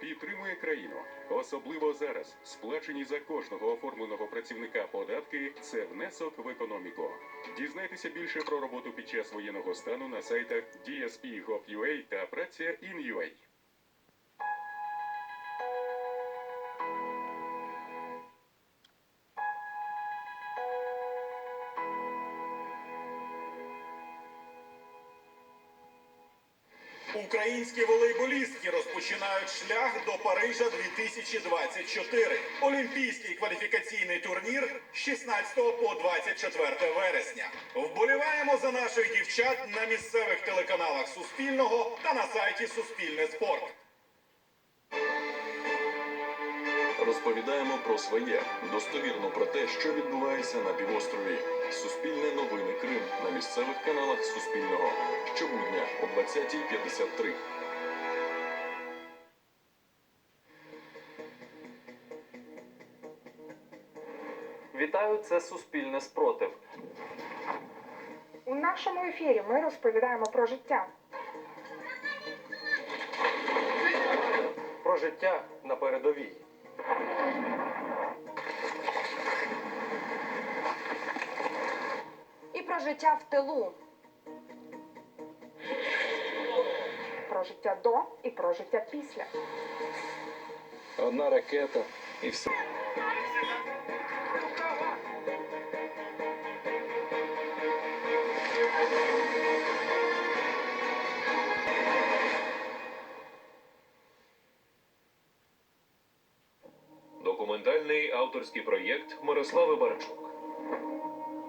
підтримує країну. Особливо зараз сплачені за кожного оформленого працівника податки це внесок в економіку. Дізнайтеся більше про роботу під час воєнного стану на сайтах DSP.gov.ua та праця in.ua. Українські волейболістки розпочинають шлях до Парижа 2024. Олімпійський кваліфікаційний турнір з 16 по 24 вересня. Вболіваємо за наших дівчат на місцевих телеканалах Суспільного та на сайті Суспільне спорт. Розповідаємо про своє достовірно про те, що відбувається на півострові. Суспільне новини Крим на місцевих каналах Суспільного щобудня о 20.53. Вітаю, це Суспільне спротив. У нашому ефірі ми розповідаємо про життя, Про життя на передовій. і про життя в тилу. Про життя до і про життя після. Одна ракета і все. Документальний авторський проєкт Мирослави Барчук.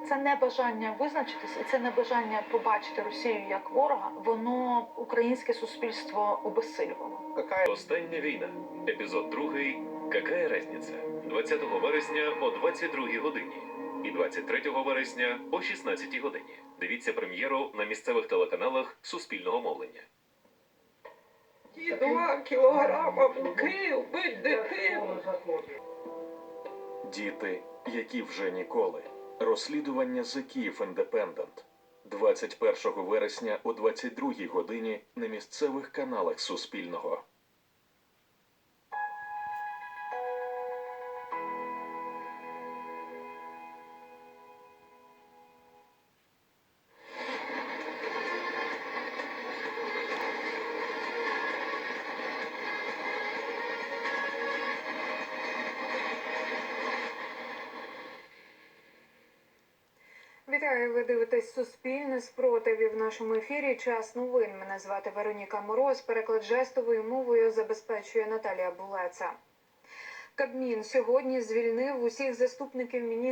Це не бажання визначитись, і це не бажання побачити Росію як ворога. Воно українське суспільство обезсилювало. Остання війна. Епізод 2. Какая разниця? 20 вересня о 22 годині і 23 вересня о 16 годині. Дивіться прем'єру на місцевих телеканалах Суспільного мовлення. Два кілограма муки вбить дитину. Діти, які вже ніколи. Розслідування The Kyiv Independent. 21 вересня о 22 годині на місцевих каналах Суспільного. Вітаю, ви дивитесь Суспільне спротив в нашому ефірі час новин. Мене звати Вероніка Мороз. Переклад жестовою мовою забезпечує Наталія Булеца. Кабмін сьогодні звільнив усіх заступників міністра.